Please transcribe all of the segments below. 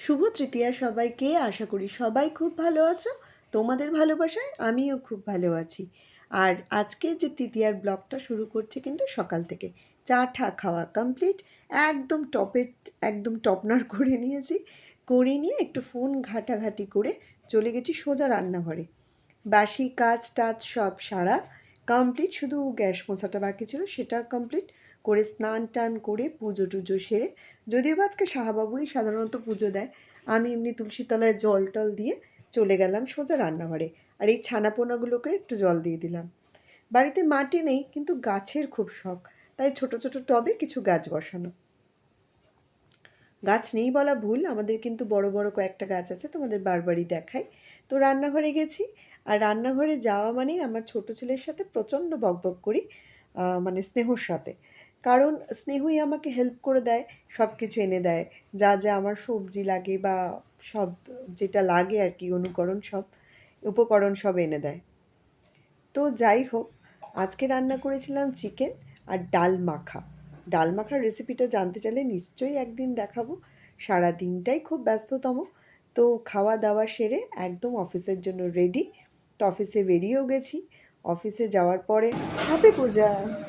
শুভ তৃতীয়া সবাইকে। আশা করি সবাই খুব ভালো আছো। তোমাদের ভালোবাসায় আমিও খুব ভালো আছি। আর আজকের যে তৃতীয়ার ব্লগটা শুরু করছে কিন্তু সকাল থেকে, চা ঠা খাওয়া কমপ্লিট একদম টপে একদম টপনার করে নিয়েছি। করে নিয়ে একটু ফোন ঘাটাঘাটি করে চলে গেছি সোজা রান্নাঘরে। বাসি কাজ টাজ সব সারা কমপ্লিট শুধু গ্যাস মোছাটা বাকি ছিল সেটা কমপ্লিট করে স্নান টান করে পুজো টুজো সেরে, যদিও বা আজকে শাহবাবুই সাধারণত পুজো দেয়, আমি এমনি তুলসী তলায় জল টল দিয়ে চলে গেলাম সোজা রান্নাঘরে। আর এই ছানাপোনাগুলোকে একটু জল দিয়ে দিলাম। বাড়িতে মাটি নেই, কিন্তু গাছের খুব শখ, তাই ছোট ছোট টবে কিছু গাছ বসানো। গাছ নেই বলা ভুল, আমাদের কিন্তু বড় বড় কয়েকটা গাছ আছে, তোমাদের বারবারই দেখাই। তো রান্নাঘরে গেছি, আর রান্নাঘরে যাওয়া মানেই আমার ছোট ছেলের সাথে প্রচণ্ড বকবক করি মানে স্নেহর সাথে। কারণ স্নেহই আমাকে হেল্প করে দেয় সব কিছু এনে দেয়। যা যা আমার সবজি লাগে বা সব যেটা লাগে আর কি, অনুকরণ সব, উপকরণ সব এনে দেয়। তো যাই হোক, আজকে রান্না করেছিলাম চিকেন আর ডাল মাখা। ডাল মাখার রেসিপিটা জানতে চাইলে নিশ্চয়ই একদিন দেখাবো। সারা দিনটাই খুব ব্যস্ততম। তো খাওয়া দাওয়া সেরে একদম অফিসের জন্য রেডি তো অফিসে বেরিয়েও গেছি। অফিসে যাওয়ার পরে হ্যাপি পূজা।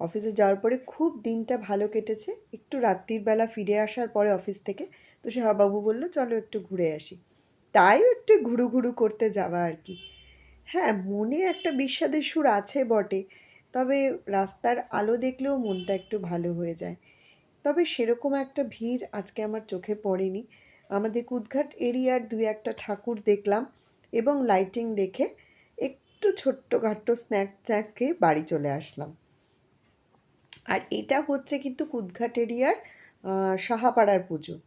অফিসে যাওয়ার পরে খুব দিনটা ভালো কেটেছে। একটু রাত্রির বেলা ফিরে আসার পরে অফিস থেকে তো সে বাবু বলল, চলো একটু ঘুরে আসি। তাইও একটু ঘুরু ঘুরু করতে যাওয়া আর কি। হ্যাঁ মনে একটা বিষাদের সুর আছে বটে, তবে রাস্তার আলো দেখলেও মনটা একটু ভালো হয়ে যায়। তবে সেরকম একটা ভিড় আজকে আমার চোখে পড়েনি। আমাদের কুদঘাট এরিয়ার দুই একটা ঠাকুর দেখলাম এবং লাইটিং দেখে একটু ছোট্টখাট্টো স্ন্যাক স্ন্যাক খেয়ে বাড়ি চলে আসলাম। আর এটা হচ্ছে কিন্তু কুদঘাট এরিয়ার সাহাপাড়ার পুজো।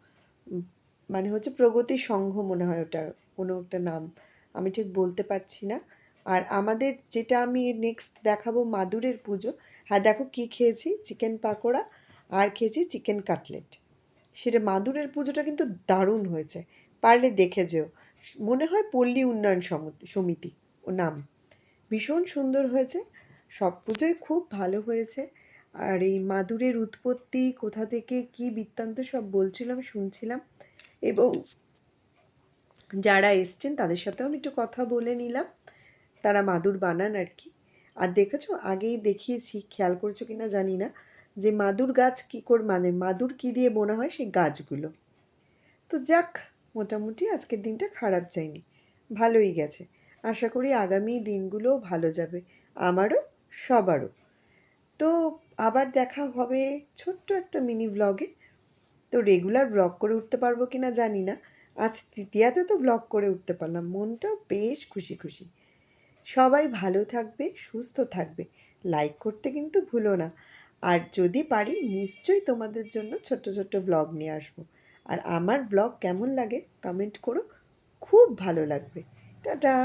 মানে হচ্ছে প্রগতি সংঘ মনে হয় ওটা, কোনো একটা নাম। আমি ঠিক বলতে পারছি না। আর আমাদের যেটা আমি নেক্সট দেখাবো মাদুরের পুজো হ্যাঁ দেখো কি খেয়েছি? চিকেন পাকোড়া আর খেয়েছি চিকেন কাটলেট। সেটা মাদুরের পুজোটা কিন্তু দারুণ হয়েছে। পারলে দেখে যেও। মনে হয় পল্লী উন্নয়ন সম- সমিতি ও নাম। ভীষণ সুন্দর হয়েছে। সব পুজোই খুব ভালো হয়েছে। আর এই মাদুরের উৎপত্তি কোথা থেকে কি বৃত্তান্ত সব বলছিলাম, শুনছিলাম। এবং যারা এসছেন তাদের সাথেও আমি একটু কথা বলে নিলাম। তারা মাদুর বানান আর কি। আর দেখেছ, আগেই দেখিয়েছি, খেয়াল করছ কিনা জানি না, যে মাদুর গাছ কী করে মানে মাদুর কী দিয়ে বোনা হয় সেই গাছগুলো। তো যাক, মোটামুটি আজকের দিনটা খারাপ যায়নি, ভালোই গেছে। আশা করি আগামী দিনগুলোও ভালো যাবে, আমারও, সবারও। তো আবার দেখা হবে ছোট্ট একটা মিনি ব্লগে তো রেগুলার ব্লগ করে উঠতে পারব কি না জানি না। আজ তৃতীয়াতে তো ব্লগ করে উঠতে পারলাম। মনটাও বেশ খুশি খুশি। সবাই ভালো থাকবে, সুস্থ থাকবে। লাইক করতে কিন্তু ভুলো না। আর যদি পারি, নিশ্চয়ই তোমাদের জন্য ছোট্ট ছোট্ট ব্লগ নিয়ে আসব। আর আমার ব্লগ কেমন লাগে কমেন্ট করো। খুব ভালো লাগবে। টাটা!